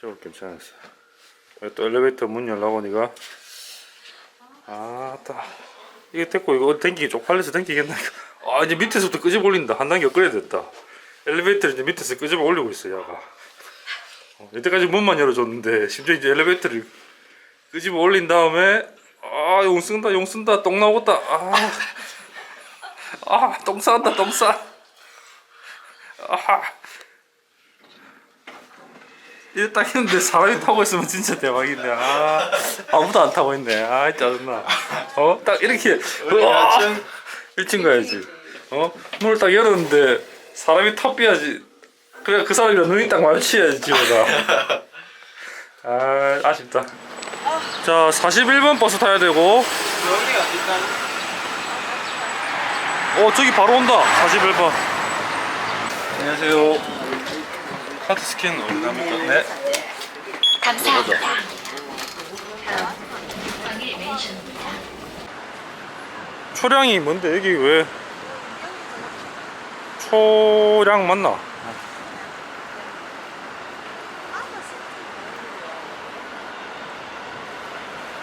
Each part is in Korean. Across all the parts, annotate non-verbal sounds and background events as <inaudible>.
저거 괜찮았어. 또 엘리베이터 문 열라고 니가. 아따. 이게 됐고 이거 댕기기 쪽팔려서 댕기겠나 이거. 아 이제 밑에서부터 끄집어 올린다. 한 단계 업그레이드 됐다. 엘리베이터를 이제 밑에서 끄집어 올리고 있어 야가. 어, 여태까지 문만 열어줬는데 심지어 이제 엘리베이터를 끄집어 올린 다음에 아 용 쓴다 용 쓴다 똥 나오겠다. 아. 아똥 싸다 똥 싸. 아. 이게 딱 했는데 사람이 타고 있으면 진짜 대박인데. 아 아무도 안 타고 있네. 아 짜증나. 어? 딱 이렇게. 으아! 일친. 가야지. 어? 문을 딱 열었는데 사람이 탑비야지. 그래 그 사람이랑 눈이 딱 마주쳐야지 집어가. 아 아쉽다. 자 41번 버스 타야 되고. 어 저기 바로 온다. 41번. 안녕하세요 카드 스캔 어디납니까? 네. 감사합니다. 초량이 뭔데? 여기 왜 초량 맞나?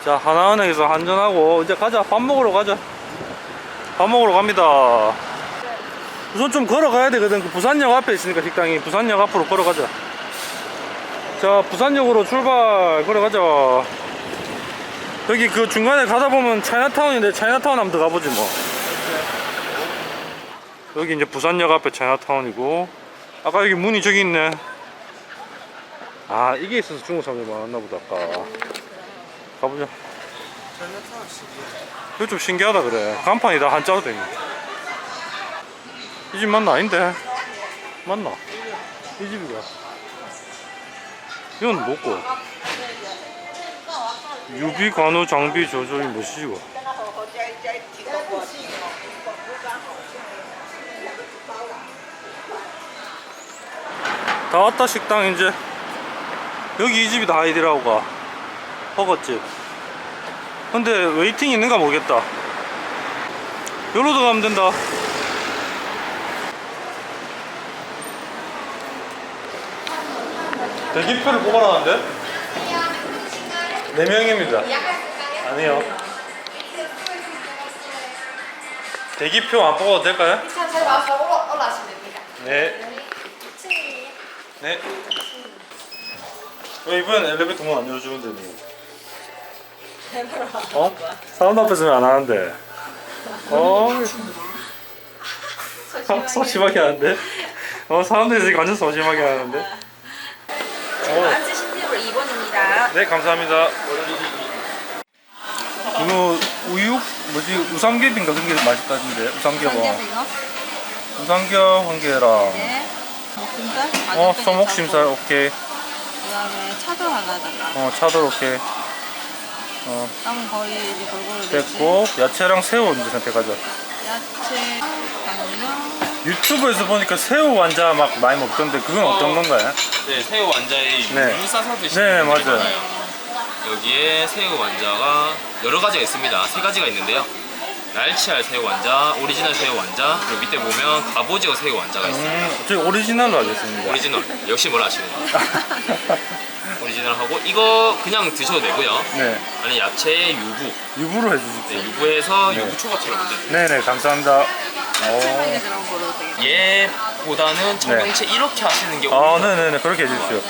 자 하나은행에서 한전하고 이제 가자. 밥 먹으러 가자. 밥 먹으러 갑니다 우선 좀 걸어가야 되거든 그 부산역 앞에 있으니까 식당이 부산역 앞으로 걸어가자 자 부산역으로 출발 걸어가자 여기 그 중간에 가다 보면 차이나타운인데 차이나타운 한번 더 가보지 뭐. 여기 이제 부산역 앞에 차이나타운이고 아까 여기 문이 저기 있네. 아 이게 있어서 중국 사람들이 많았나 보다 아까. 가보자. 이거 좀 신기하다 그래. 간판이 다 한자로 돼 있네. 이 집 맞나 아닌데? 맞나? 이 집이가. 이건 뭐고? 유비 간호 장비 조절이 뭐시지 이거? 다 왔다 식당 이제 여기 이 집이 다 아이디라고가 허거집 근데 웨이팅 있는가 모르겠다 여기로도 가면 된다 대기표를 뽑아놨는데? 4명입니다 아니요 대기표 안 뽑아도 될까요? 천천히 와서 올라, 올라가시면 됩니다. 네 네. 왜 이번엔 엘리베이터 문 안 열어주는데 니? 어? 사람 앞에서는 안 하는데. 어? <laughs> 소심하게 하는데? 어 사람들이 완전 소심하게 하는데? 어, 앉으신 테이블 2번입니다. 네 감사합니다. 이거 우유 뭐지 우삼겹인가 그런 게 맛있다던데 우삼겹 이거? 우삼겹 한 개랑 네. 목심살? 어 소목심살 오케이 그다음에 차돌 하나다가. 어 차돌 오케이 어 남은 거의 이제 골고루 됐고 야채랑 새우 언제 선택하죠? 야채, 당면. 유튜브에서 보니까 새우 완자 막 많이 먹던데 그건 어... 떤 건가요? 네 새우 완자에 네. 물 싸서 드시는 네, 분들이 맞아요. 많아요. 여기에 새우 완자가 여러 가지가 있습니다. 세 가지가 있는데요. 날치알 새우 완자, 오리지널 새우 완자, 그리고 밑에 보면 갑오징어 새우 완자가 있어요. 음, 저희 오리지널로 하겠습니다. 오리지널 역시 뭘 아시는 <laughs> 오리지널 하고 이거 그냥 드셔도 되고요. 네, 아니 야채 유부, 유부로 네, 해주십시오. 유부해서 네. 유부초밥처럼 만든. 네네, 감사합니다. 이제 오. 그런 거로 되게. 얘보다는 청경채 이렇게 하시는 게 아, 오히려 네네네, 그렇게 해주십시오.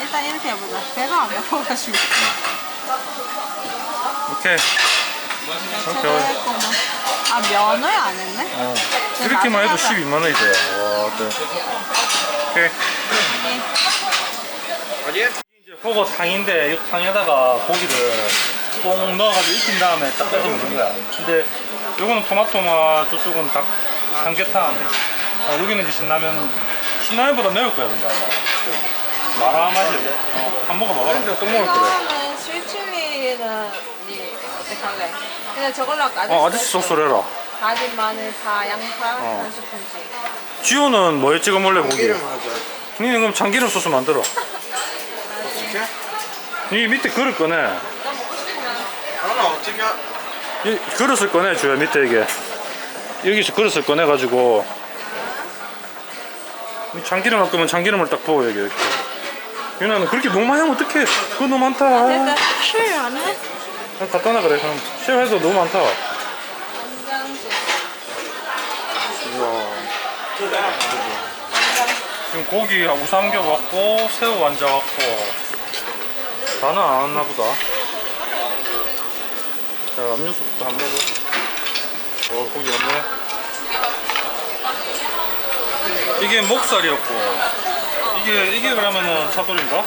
일단 이렇게 해보자. 배가 안 고파가지고. 오케이. 저거 오케이. 했고 뭐. 아 면을 안 했네? 어. 이렇게만 해도 12만원이 돼요. 와, 네. 오케이. 네. 이제 그거 탕인데 이 탕에다가 고기를 뽕 넣어가지고 익힌 다음에 딱 빼서 먹는 거야. 근데 요거는 토마토 맛, 저쪽은 닭 삼계탕. 어, 여기는 이제 신라면 신라면보다 매울 거야 근데 아마. 그 마라 맛이. 어, 한 모금 먹어라. 또 먹을 거래. 이거는 스위치리는 니 어떻게 할래? 그냥 저걸로 할까? 어, 아저씨 소스를 해라. 다진 마늘, 파, 양파 어. 한 스푼씩. 지호는 뭐에 찍어 먹을래 고기? 기름 하자. 니는 그럼 참기름 소스 만들어. 어떻게? 니 밑에 그릇 꺼내. 하나 어떻게? 하- 이 그릇을 꺼내 줘요 밑에 이게. 여기서 그릇을 꺼내가지고 이 참기름 할 거면 참기름을 딱 부어 여기 이렇게. 유나는 그렇게 너무 많이 하면 어떡해 그거 너무 많다 내가 쉴안 해? 그냥 갖다 놔 그래 그럼 쉐어해서 너무 많다. 우와 지금 고기 우삼겹 왔고 새우 완자 왔고 다는 안 왔나 보다 자 음료수부터 한 먹어 어 고기 왔네. 이게 목살이었고. 이게 이게 그러면은 차돌인가?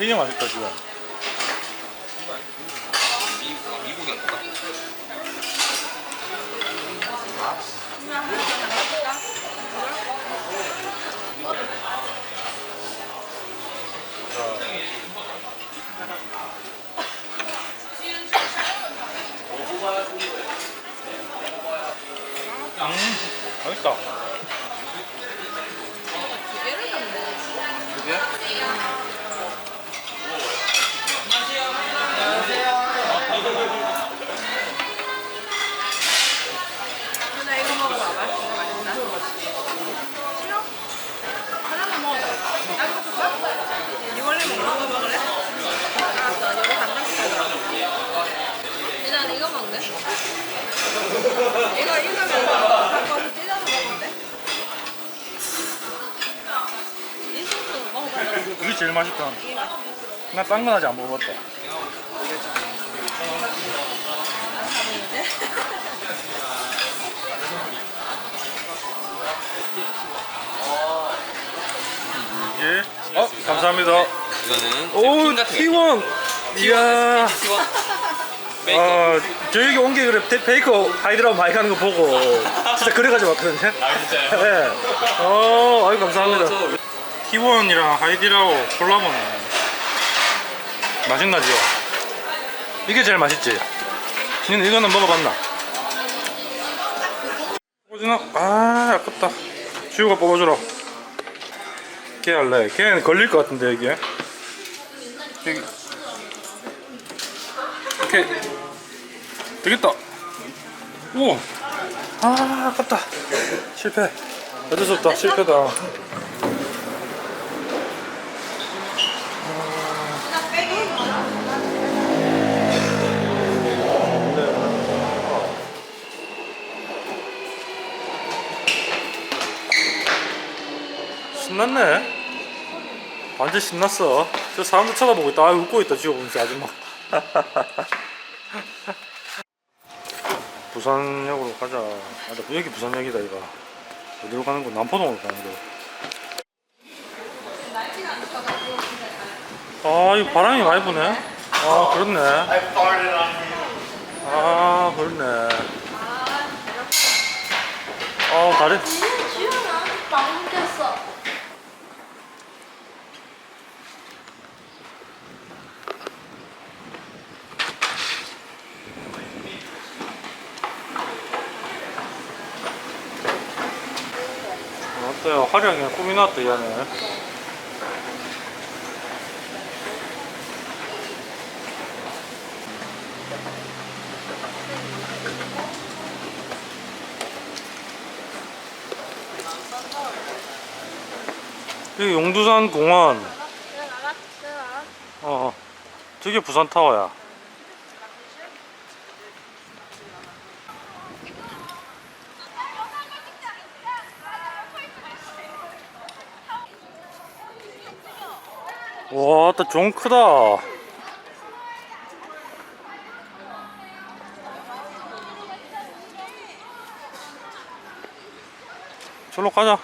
이게 맛있다 지금 미국 미국이랑 똑같아. 음 맛있다 두 개를 넣네. 그게? 누나 이거 먹어봐봐. 이거 맛있다. 싫어? 하나만 먹어봐. 나도 줄까? 이 원래 먹는 거 먹을래? 알았어. 너무 간장게장. 일단 이거 먹네. 이거 이거 먹어. 바꿔서 찢어서 먹으면 돼. 이 소스 먹어봐. 이게 제일 맛있다 이게 맛있어. 나딴건 아직 안 먹어봤다 이게 어 감사합니다 이거는 오핀 같은 거. T1 이야 T1. 베이컨. 아 저에게 온게 그래 데- 베이커 하이드라고 많이 가는 거 보고 진짜 그래가지고 왔거든요 아 진짜요? 네. 어 아유 감사합니다 저- T1이랑 하이디라고 콜라보네 맛있나지요? 이게 제일 맛있지? 니는 이거는 먹어봤나? 뽑아주나? 아 아깝다. 지우가 뽑아주라 걔 할래. 걔는 걸릴 것 같은데 이게. 여기 오케이. 되겠다. 우와 아 아깝다. 실패. 어쩔 수 없다. 실패다 신났네. 완전 신났어. 저 사람들 쳐다보고 있다. 아, 웃고 있다. 지금 보면서 아줌마. <laughs> 부산역으로 가자. 아, 나 여기 부산역이다, 이거. 어디로 가는 거? 남포동으로 가는 거. 아, 이거 바람이 많이 부네. 아, 그렇네. 아, 그렇네. 아, 다리. 지훈아, 빵 꼈어. 어때요? 화려하게 꾸미 놨다, 이 안에. 여기 용두산 공원. 어, 어. 저게 부산 타워야. 와, 나좀 크다. 저로 가자.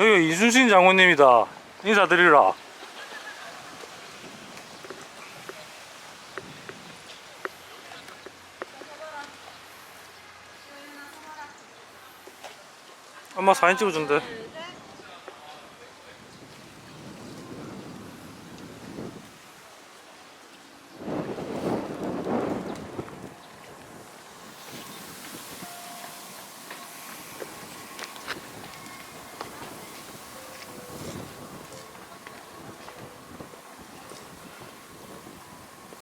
여기 이순신 장군님이다. 인사드리라. 엄마 사진 찍어준대.